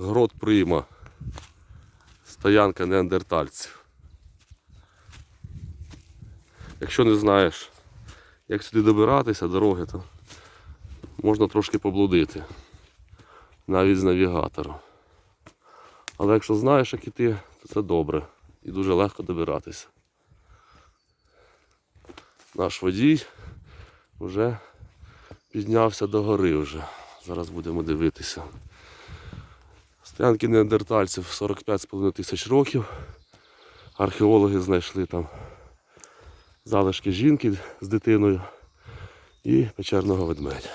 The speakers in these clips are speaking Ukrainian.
Грот Прима. Стоянка неандертальців. Якщо не знаєш, як сюди добиратися, дороги, то можна трошки поблудити. Навіть з навігатором. Але якщо знаєш, як іти, то це добре і дуже легко добиратися. Наш водій вже піднявся до гори вже. Зараз будемо дивитися. Стоянки неандертальців 45,5 тисяч років. Археологи знайшли там залишки жінки з дитиною і печерного ведмедя.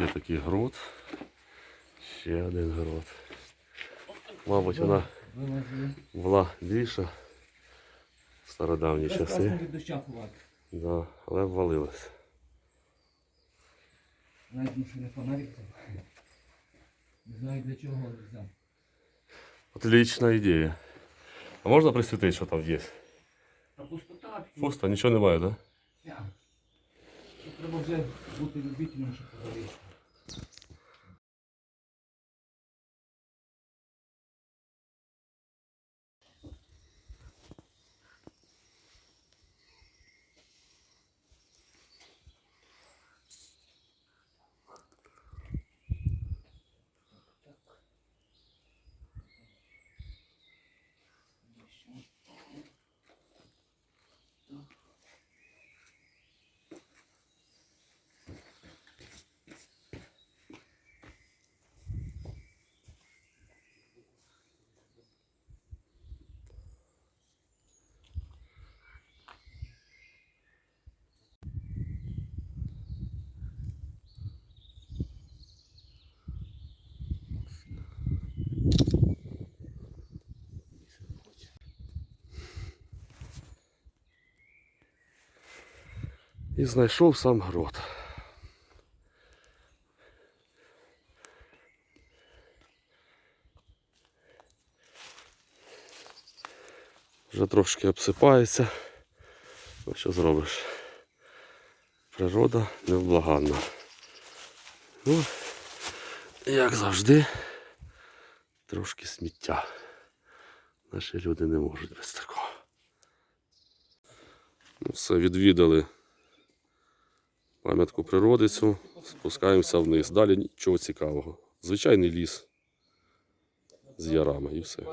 є такий грот. Ще один грот. Мабуть, вона Вилазили. була більша в стародавні Без часи. красно від доща ховати. Да, але ввалилась. Навіть може не фонарик там. Не знаю для чого взяв. Отлична ідея. А можна присвітити, що там є? Та пустота. Пусто, нічого немає, так? Да? Треба вже бути любителем, щоб поговорити. І знайшов сам грот. Вже трошки обсипається. Ну, що зробиш? Природа невблаганна. Ну, як завжди, трошки сміття. Наші люди не можуть без такого. Ну, все, відвідали пам'ятку природи цю, спускаємося вниз. Далі нічого цікавого. Звичайний ліс з ярами і все.